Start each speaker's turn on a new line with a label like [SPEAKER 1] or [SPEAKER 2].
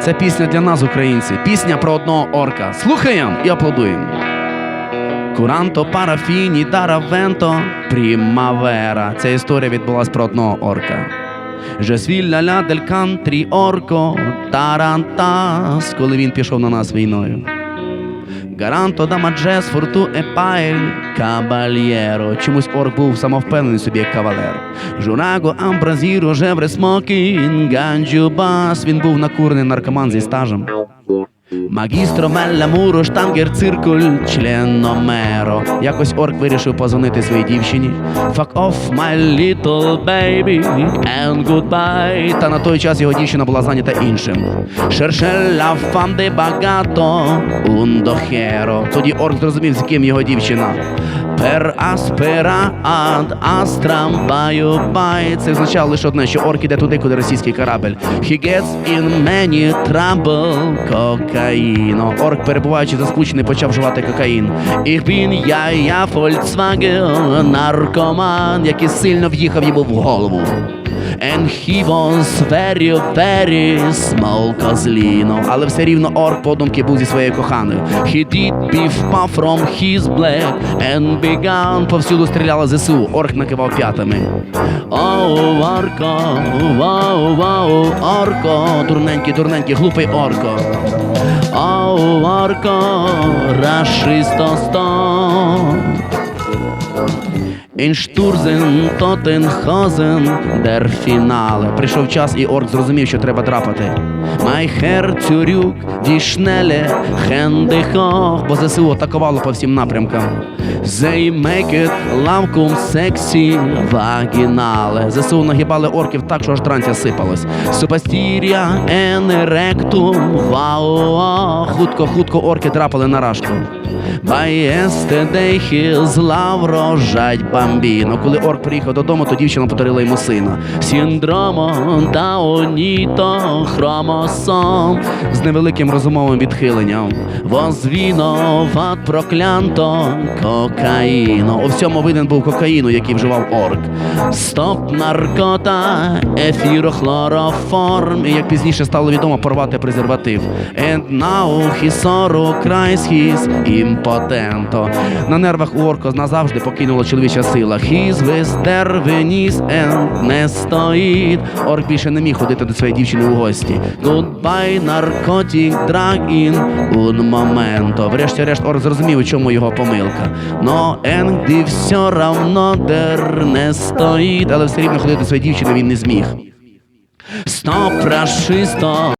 [SPEAKER 1] Це пісня для нас, українців. Пісня про одного орка. Слухаємо і аплодуємо. Куранто парафіні даравенто примавера. Ця історія відбулась про одного орка. Je ля дель кантрі орко тарантас, коли він пішов на нас війною. Гаранто да маджес форту епайль кабальєро. Чомусь орк був самовпевнений собі кавалер. Жураго амбразіро жевре смокін ганджу бас. Він був накурений наркоман зі стажем. Магістро Мелля штангер циркуль, член номеро. Якось орк вирішив позвонити своїй дівчині. Fuck off, my little baby, and goodbye. Та на той час його дівчина була зайнята іншим. Шершеля фанди багато, ундохеро. Тоді орк зрозумів, з ким його дівчина. Per aspera ad astram бай. Це означало лише одне, що орк іде туди, куди російський корабель. He gets in many trouble. Кокаїно. Орк, перебуваючи заскучений, почав вживати кокаїн. Ich bin я, я Volkswagen, наркоман, який сильно в'їхав йому в голову. And he was very, very small козліно. Але все рівно орк подумки був зі своєю коханою. He did beef puff from his black and began. Повсюду стріляла ЗСУ. Орк накивав п'ятами. Оу, орко, вау, вау, орко, дурненький, дурненький, глупий орко. Оу, орко, рашисто сто. Інштурзен, Тотенхозен, дер фінале. Прийшов час, і орк зрозумів, що треба драпати. Майхер цюрюк, дішнеле, хендихох, бо ЗСУ атакувало по всім напрямкам. They make it лавкум сексі вагінале. ЗСУ нагибали орків так, що аж транця сипалось. Супастір'я енеректум, вау, хутко, хутко орки драпали на рашку. By his лавро жать бамбіно. Коли орк приїхав додому, то дівчина подарила йому сина. Сіндромо даоніто хромосом з невеликим розумовим відхиленням. Возвіноват проклянто кокаїно. У всьому винен був кокаїну, який вживав орк. Стоп наркота, ефірохлороформ. І як пізніше стало відомо, порвати презерватив. And now he sorrow cries his імпотенто. На нервах у орка назавжди покинула чоловіча сила. His вестер веніс and не стоїть. Орк більше не міг ходити до своєї дівчини у гості. Goodbye, narcotic, drug in un momento. Врешті-решт орк зрозумів, у чому його помилка. Но Енді все равно дер не стоїть, але все рівно ходити до своєї дівчини він не зміг. Стоп, рашисто!